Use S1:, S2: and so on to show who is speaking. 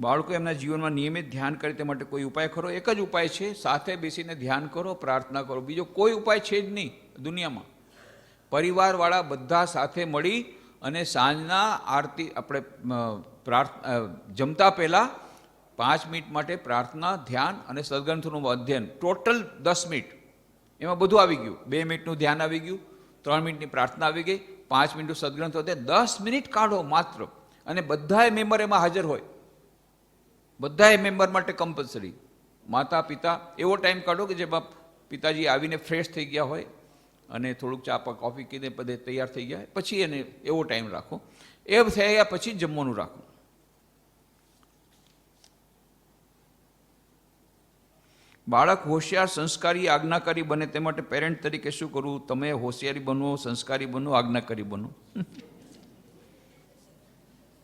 S1: બાળકો એમના જીવનમાં નિયમિત ધ્યાન કરે તે માટે કોઈ ઉપાય ખરો? એક જ ઉપાય છે, સાથે બેસીને ધ્યાન કરો, પ્રાર્થના કરો. બીજો કોઈ ઉપાય છે જ નહીં દુનિયામાં. પરિવારવાળા બધા સાથે મળી અને સાંજના આરતી આપણે પ્રાર્થ જમતા પહેલાં પાંચ મિનિટ માટે પ્રાર્થના, ધ્યાન અને સદગ્રંથનું અધ્યયન. ટોટલ દસ મિનિટ. એમાં બધું આવી ગયું. બે મિનિટનું ધ્યાન આવી ગયું, ત્રણ મિનિટની પ્રાર્થના આવી ગઈ, પાંચ મિનિટનું સદગ્રંથ. અધ્યયન દસ મિનિટ કાઢો માત્ર. અને બધાએ મેમ્બર એમાં હાજર હોય. બધાય મેમ્બર માટે કમ્પલસરી માતા, પિતા, એવો ટાઈમ કાઢો કે જેમાં પિતાજી આવીને ફ્રેશ થઈ ગયા હોય અને થોડુંક ચા પા કોફી કીધે, બધે તૈયાર થઈ ગયા પછી એને એવો ટાઈમ રાખો. એ થઈ ગયા પછી જમવાનું રાખો. બાળક હોશિયાર, સંસ્કારી, આજ્ઞાકારી બને તે માટે પેરેન્ટ તરીકે શું કરવું? તમે હોશિયારી બનો, સંસ્કારી બનો, આજ્ઞાકારી બનો.